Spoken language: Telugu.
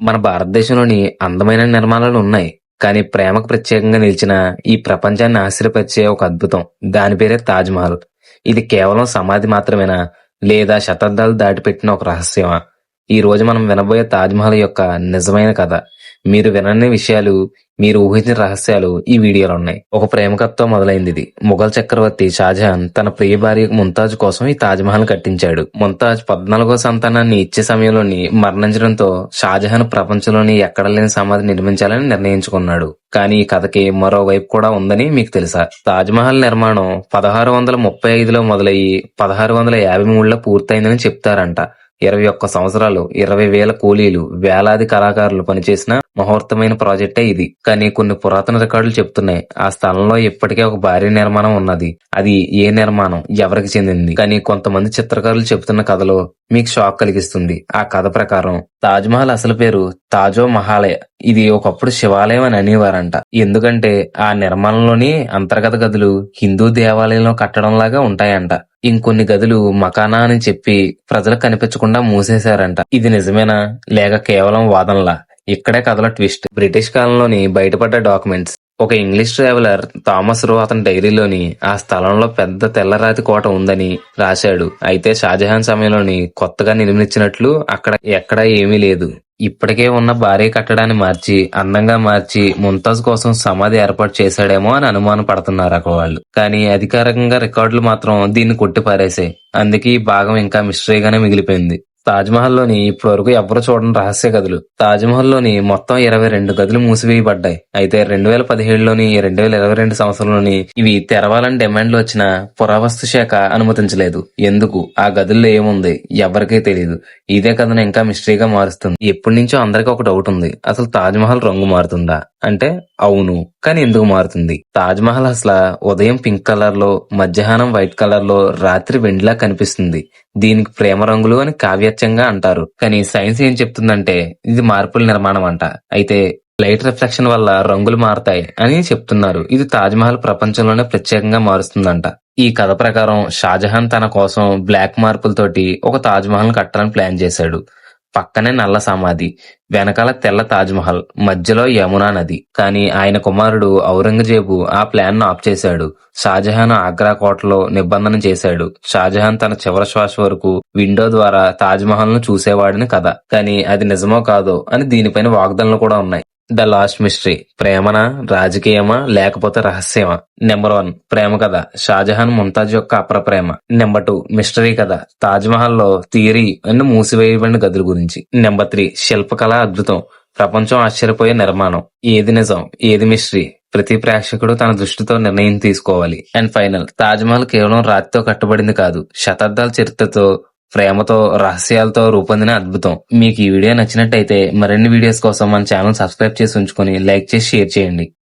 మన భారతదేశంలోని అందమైన నిర్మాణాలు ఉన్నాయి. కానీ ప్రేమకు ప్రత్యేకంగా నిలిచిన ఈ ప్రపంచాన్ని ఆశ్చర్యపరిచే ఒక అద్భుతం. దాని పేరే తాజ్ మహల్. ఇది కేవలం సమాధి మాత్రమేనా? లేదా శతాబ్దాలు దాటిపెట్టిన ఒక రహస్యమా? ఈ రోజు మనం వినబోయే తాజ్ మహల్ యొక్క నిజమైన కథ. మీరు వినని విషయాలు మీరు ఊహించిన రహస్యాలు ఈ వీడియోలో ఉన్నాయి. ఒక ప్రేమ కథతో మొదలైంది ఇది. ముఘల్ చక్రవర్తి షాజహాన్ తన ప్రియ భార్య ముంతాజ్ కోసం ఈ తాజ్మహల్ కట్టించాడు. ముంతాజ్ పద్నాలుగో సంతానాన్ని ఇచ్చే సమయంలోని మరణించడంతో షాజహాన్ ప్రపంచంలోని ఎక్కడ లేని సమాధి నిర్మించాలని నిర్ణయించుకున్నాడు. కానీ ఈ కథకి మరో వైపు కూడా ఉందని మీకు తెలుసా? తాజ్మహల్ నిర్మాణం పదహారు వందల ముప్పై ఐదులో మొదలయ్యి పదహారు వందల యాభై మూడులో పూర్తయిందని చెప్తారంట. ఇరవై ఒక్క సంవత్సరాలు ఇరవై వేల కూలీలు వేలాది కళాకారులు పనిచేసిన ముహూర్తమైన ప్రాజెక్టే ఇది. కానీ కొన్ని పురాతన రికార్డులు చెప్తున్నాయి. ఆ స్థలంలో ఇప్పటికే ఒక భారీ నిర్మాణం ఉన్నది. అది ఏ నిర్మాణం? ఎవరికి చెందింది? కానీ కొంతమంది చిత్రకారులు చెబుతున్న కథలో మీకు షాక్ కలిగిస్తుంది. ఆ కథ ప్రకారం తాజ్ మహల్ అసలు పేరు తాజో మహాలయ. ఇది ఒకప్పుడు శివాలయం అని అనేవారంట. ఎందుకంటే ఆ నిర్మాణంలోని అంతర్గత గదులు హిందూ దేవాలయంలో కట్టడం లాగా ఉంటాయంట. ఇంకొన్ని గదులు మకానా అని చెప్పి ప్రజలకు కనిపించకుండా మూసేశారంట. ఇది నిజమేనా? లేక కేవలం వాదనలా? ఇక్కడే కథల ట్విస్ట్. బ్రిటిష్ కాలంలోని బయటపడ్డ డాక్యుమెంట్స్. ఒక ఇంగ్లీష్ ట్రావెలర్ థామస్ రో అతని డైరీలోని ఆ స్థలంలో పెద్ద తెల్లరాతి కోట ఉందని రాశాడు. అయితే షాజహాన్ సమయంలోని కొత్తగా నిర్మించినట్లు అక్కడ ఎక్కడా ఏమీ లేదు. ఇప్పటికే ఉన్న భారీ కట్టడాన్ని మార్చి అందంగా మార్చి ముంతాజ్ కోసం సమాధి ఏర్పాటు చేశాడేమో అని అనుమానం పడుతున్నారు అక్కడ వాళ్ళు కానీ అధికారికంగా రికార్డులు మాత్రం దీన్ని కొట్టిపారేశాయి. అందుకే ఈ భాగం ఇంకా మిస్టరీగానే మిగిలిపోయింది. తాజ్ మహల్లోని ఇప్పటి వరకు చూడని రహస్య గదులు. తాజ్ మహల్లోని మొత్తం ఇరవై రెండు గదులు మూసివేయబడ్డాయి. అయితే రెండు వేల పదిహేడులోని రెండు వేల ఇరవై రెండు సంవత్సరంలోని ఇవి తెరవాలని డిమాండ్లు వచ్చిన పురావస్తు శాఖ అనుమతించలేదు. ఎందుకు? ఆ గదుల్లో ఏముంది? ఎవరికీ తెలియదు ఇదే కథను ఇంకా మిస్టరీగా మారుస్తుంది. ఎప్పటి నుంచో అందరికీ ఒక డౌట్ ఉంది. అసలు తాజ్ మహల్ రంగు మారుతుందా? అంటే అవును. కానీ ఎందుకు మారుతుంది? తాజ్ మహల్ అసలు ఉదయం పింక్ కలర్లో మధ్యాహ్నం వైట్ కలర్లో రాత్రి వెండిలా కనిపిస్తుంది. దీనికి ప్రేమ రంగులు అని కావ్యత్యంగా అంటారు. కానీ సైన్స్ ఏం చెప్తుందంటే ఇది మార్పుల నిర్మాణం అంట. అయితే లైట్ రిఫ్లెక్షన్ వల్ల రంగులు మారతాయి అని చెప్తున్నారు. ఇది తాజ్ మహల్ ప్రపంచంలోనే ప్రత్యేకంగా మారుస్తుందంట. ఈ కథ ప్రకారం షాజహాన్ తన కోసం బ్లాక్ మార్పులతోటి ఒక తాజ్మహల్ కట్టాలని ప్లాన్ చేశాడు. పక్కనే నల్ల సమాధి వెనకాల తెల్ల తాజ్ మహల్ మధ్యలో యమునా నది. కానీ ఆయన కుమారుడు ఔరంగజేబు ఆ ప్లాన్ ఆప్ ఆఫ్ చేశాడు. షాజహాన్ ఆగ్రా కోటలో నిబంధన చేశాడు. షాజహాన్ తన చివరి శ్వాస వరకు విండో ద్వారా తాజ్ మహల్ను చూసేవాడిని కథ కానీ అది నిజమో కాదో అని దీనిపైన వాగ్దానాలు కూడా ఉన్నాయి. The last mystery. ప్రేమనా రాజకీయమా లేకపోతే రహస్యమా? నెంబర్ వన్ ప్రేమ కథ. షాజహాన్ ముంతాజ్ యొక్క అప్ర ప్రేమ. నెంబర్ టూ మిస్టరీ కథ. తాజ్ మహల్లో థియరీ అని మూసివేయబడిన గదుల గురించి. నెంబర్ త్రీ శిల్పకళ అద్భుతం. ప్రపంచం ఆశ్చర్యపోయే నిర్మాణం. ఏది నిజం? ఏది మిస్టరీ? ప్రతి ప్రేక్షకుడు తన దృష్టితో నిర్ణయం తీసుకోవాలి. అండ్ ఫైనల్ తాజ్ మహల్ కేవలం రాతితో కట్టబడింది కాదు. శతాబ్దాల చరిత్రతో ప్రేమతో రహస్యాలతో రూపొందిన అద్భుతం. మీకు ఈ వీడియో నచ్చినట్టయితే మరిన్ని వీడియోస్ కోసం మన ఛానల్ సబ్స్క్రైబ్ చేసి ఉంచుకొని లైక్ చేసి షేర్ చేయండి.